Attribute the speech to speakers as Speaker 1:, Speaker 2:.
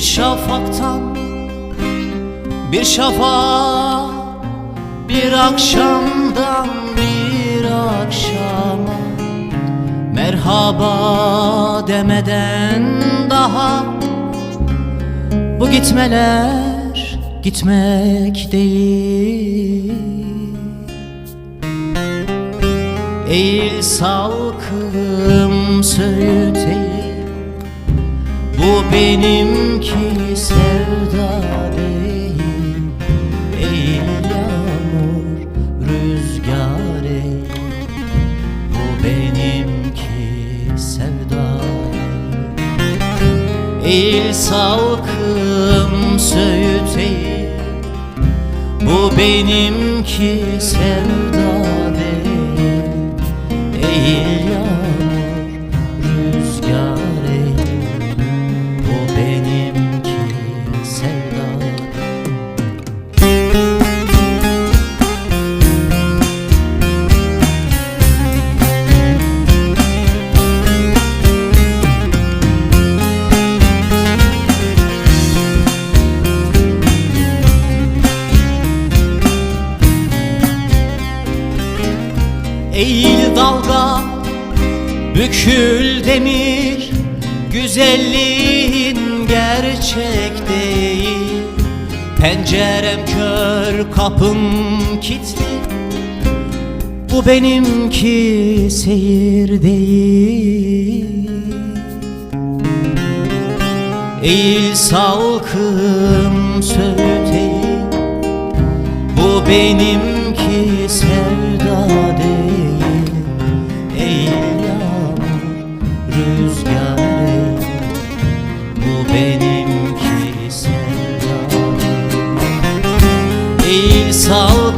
Speaker 1: şafaktan bir şafağa Bir akşamdan bir akşama. Merhaba demeden daha Bu gitmeler gitmek değil. Eğil salkım söğüt Bu benimki sevda değil Eğil yağmur rüzgar eğil Bu benimki sevda. Eğil salkım söğüt eğil Bu benimki sevda değil. Eğil yağmur Eğil dalga, bükül demir Güzelliğin gerçek değil. Pencerem kör, kapım kilitli Bu benimki seyir değil. Eğil salkım söğüt Bu benimki sevda değil rüzgar eğil Bu benimki sevda. Değil Eğil sal